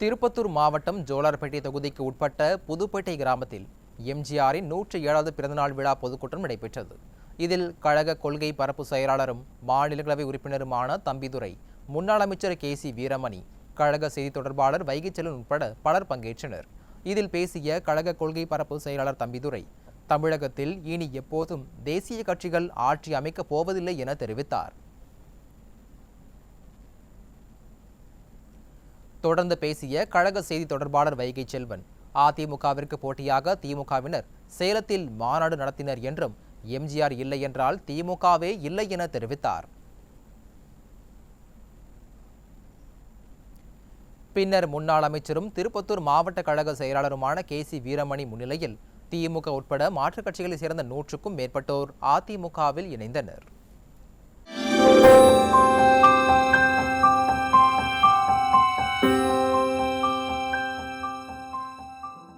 திருப்பத்தூர் மாவட்டம் ஜோலார்பேட்டை தொகுதிக்கு உட்பட்ட புதுப்பேட்டை கிராமத்தில் எம்ஜிஆரின் நூற்றி ஏழாவது பிறந்தநாள் விழா பொதுக்கூட்டம் நடைபெற்றது. இதில் கழக கொள்கை பரப்பு செயலாளரும் மாநிலங்களவை உறுப்பினருமான தம்பிதுரை முன்னாள் அமைச்சர் கே சி வீரமணி கழக செய்தி தொடர்பாளர் வைகைச்செல்வன் உட்பட பலர் பங்கேற்றனர். இதில் பேசிய கழக கொள்கை பரப்பு செயலாளர் தம்பிதுரை தமிழகத்தில் இனி எப்போதும் தேசிய கட்சிகள் ஆட்சி அமைக்கப் போவதில்லை என தெரிவித்தார். தொடர்ந்து பேசிய கழக செய்தி தொடர்பாளர் வைகை செல்வன் அதிமுகவிற்கு போட்டியாக திமுகவினர் சேலத்தில் மாநாடு நடத்தினர் என்றும் எம்ஜிஆர் இல்லை என்றால் திமுகவே இல்லை என தெரிவித்தார். பின்னர் முன்னாள் அமைச்சரும் திருப்பத்தூர் மாவட்ட கழக செயலாளருமான கே சி வீரமணி முன்னிலையில் திமுக உட்பட மாற்றுக் கட்சிகளைச் சேர்ந்த நூற்றுக்கும் மேற்பட்டோர் அதிமுகவில் இணைந்தனர்.